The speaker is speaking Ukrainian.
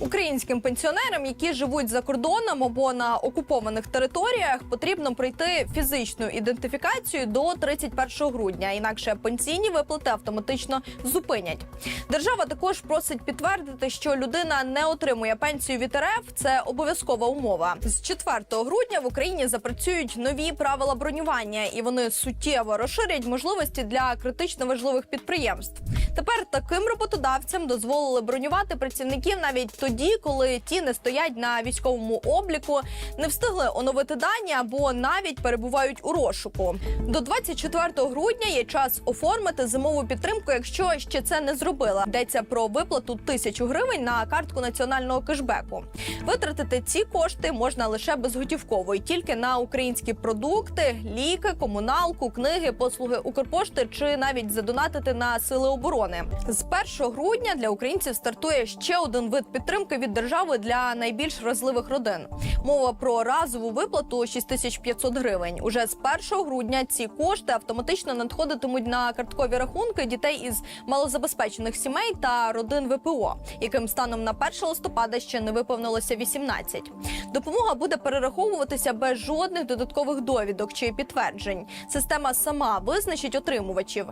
Українським пенсіонерам, які живуть за кордоном або на окупованих територіях, потрібно пройти фізичну ідентифікацію до 31 грудня. Інакше пенсійні виплати автоматично зупинять. Держава також просить підтвердити, що людина не отримує пенсію від РФ. Це обов'язкова умова. З 4 грудня в Україні запрацюють нові правила бронювання, і вони суттєво розширять можливості для критично важливих підприємств. Тепер таким роботодавцям дозволили бронювати працівників навіть тоді, коли ті не стоять на військовому обліку, не встигли оновити дані або навіть перебувають у розшуку. До 24 грудня є час оформити зимову підтримку, якщо ще це не зробила. Йдеться про виплату тисячу гривень на картку національного кешбеку. Витратити ці кошти можна лише безготівково і тільки на українські продукти, ліки, комуналку, книги, послуги Укрпошти чи навіть задонатити на сили оборони. З 1 грудня для українців стартує ще один вид підтримки від держави для найбільш вразливих родин. Мова про разову виплату 6500 гривень. Уже з 1 грудня ці кошти автоматично надходитимуть на карткові рахунки дітей із малозабезпечених сімей та родин ВПО, яким станом на 1 листопада ще не виповнилося 18. Допомога буде перераховуватися без жодних додаткових довідок чи підтверджень. Система сама визначить отримувачів.